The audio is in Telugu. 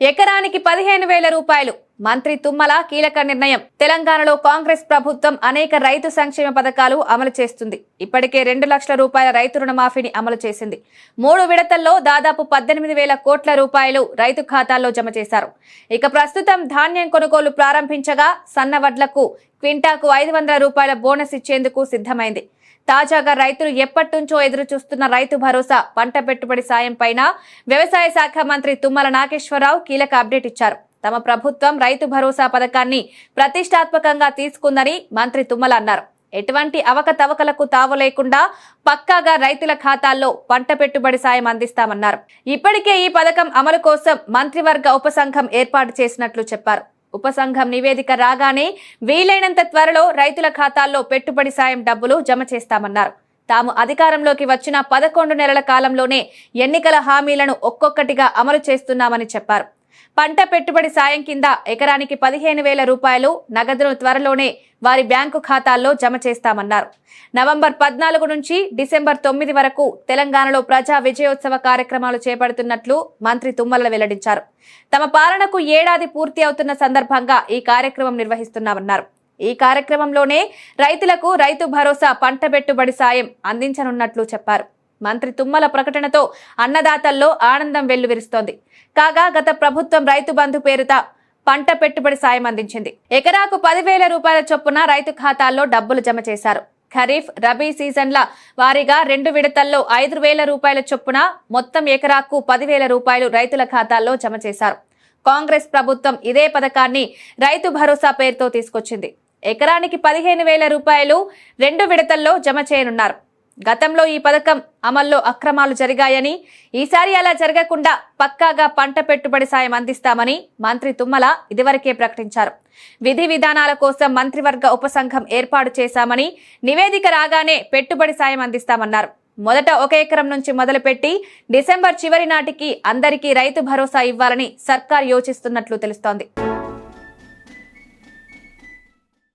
ఎకరానికి పదిహేను వేల రూపాయలు. మంత్రి తుమ్మల కీలక నిర్ణయం. తెలంగాణలో కాంగ్రెస్ ప్రభుత్వం అనేక రైతు సంక్షేమ పథకాలు అమలు చేస్తుంది. ఇప్పటికే రెండు లక్షల రూపాయల రైతు రుణమాఫీని అమలు చేసింది. మూడు విడతల్లో దాదాపు పద్దెనిమిది వేల కోట్ల రూపాయలు రైతు ఖాతాల్లో జమ చేశారు. ఇక ప్రస్తుతం ధాన్యం కొనుగోలు ప్రారంభించగా సన్న వడ్లకు క్వింటాకు ఐదు వందల రూపాయల బోనస్ ఇచ్చేందుకు సిద్ధమైంది. తాజాగా రైతులు ఎప్పటినుంచో ఎదురుచూస్తున్న ఎదురు చూస్తున్న రైతు భరోసా పంట పెట్టుబడి సాయం పైన వ్యవసాయ శాఖ మంత్రి తుమ్మల నాగేశ్వరరావు కీలక అప్డేట్ ఇచ్చారు. తమ ప్రభుత్వం రైతు భరోసా పథకాన్ని ప్రతిష్టాత్మకంగా తీసుకుందని మంత్రి తుమ్మల అన్నారు. ఎటువంటి అవకతవకలకు తావు లేకుండా పక్కాగా రైతుల ఖాతాల్లో పంట పెట్టుబడి సాయం అందిస్తామన్నారు. ఇప్పటికే ఈ పథకం అమలు కోసం మంత్రివర్గ ఉపసంఘం ఏర్పాటు చేసినట్లు చెప్పారు. ఉపసంఘం నివేదిక రాగానే వీలైనంత త్వరలో రైతుల ఖాతాల్లో పెట్టుబడి సాయం డబ్బులు జమ చేస్తామన్నారు. తాము అధికారంలోకి వచ్చిన పదకొండు నెలల కాలంలోనే ఎన్నికల హామీలను ఒక్కొక్కటిగా అమలు చేస్తున్నామని చెప్పారు. పంట పెట్టుబడి సాయం కింద ఎకరానికి పదిహేను వేల రూపాయలు నగదును త్వరలోనే వారి బ్యాంకు ఖాతాల్లో జమ చేస్తామన్నారు. నవంబర్ పద్నాలుగు నుంచి డిసెంబర్ తొమ్మిది వరకు తెలంగాణలో ప్రజా విజయోత్సవ కార్యక్రమాలు చేపడుతున్నట్లు మంత్రి తుమ్మల వెల్లడించారు. తమ పాలనకు ఏడాది పూర్తి అవుతున్న సందర్భంగా ఈ కార్యక్రమం నిర్వహిస్తున్నామన్నారు. ఈ కార్యక్రమంలోనే రైతులకు రైతు భరోసా పంట పెట్టుబడి సాయం అందించనున్నట్లు చెప్పారు. మంత్రి తుమ్మల ప్రకటనతో అన్నదాతల్లో ఆనందం వెల్లువిరుస్తోంది. కాగా గత ప్రభుత్వం రైతు బంధు పేరుత పంట పెట్టుబడి సాయం అందించింది. ఎకరాకు పదివేల రూపాయల చొప్పున రైతు ఖాతాల్లో డబ్బులు జమ చేశారు. ఖరీఫ్ రబీ సీజన్ల వారీగా రెండు విడతల్లో ఐదు వేల రూపాయల చొప్పున మొత్తం ఎకరాకు పదివేల రూపాయలు రైతుల ఖాతాల్లో జమ చేశారు. కాంగ్రెస్ ప్రభుత్వం ఇదే పథకాన్ని రైతు భరోసా పేరుతో తీసుకొచ్చింది. ఎకరానికి పదిహేను వేల రూపాయలు రెండు విడతల్లో జమ చేయనున్నారు. గతంలో ఈ పథకం అమల్లో అక్రమాలు జరిగాయని ఈసారి అలా జరగకుండా పక్కాగా పంట పెట్టుబడి సాయం అందిస్తామని మంత్రి తుమ్మల ఇదివరకే ప్రకటించారు. విధి విధానాల కోసం మంత్రివర్గ ఉపసంఘం ఏర్పాటు చేశామని నివేదిక రాగానే పెట్టుబడి సాయం అందిస్తామన్నారు. మొదట ఒక ఎకరం నుంచి మొదలుపెట్టి డిసెంబర్ చివరి నాటికి అందరికీ రైతు భరోసా ఇవ్వాలని సర్కార్ యోచిస్తున్నట్లు తెలుస్తోంది.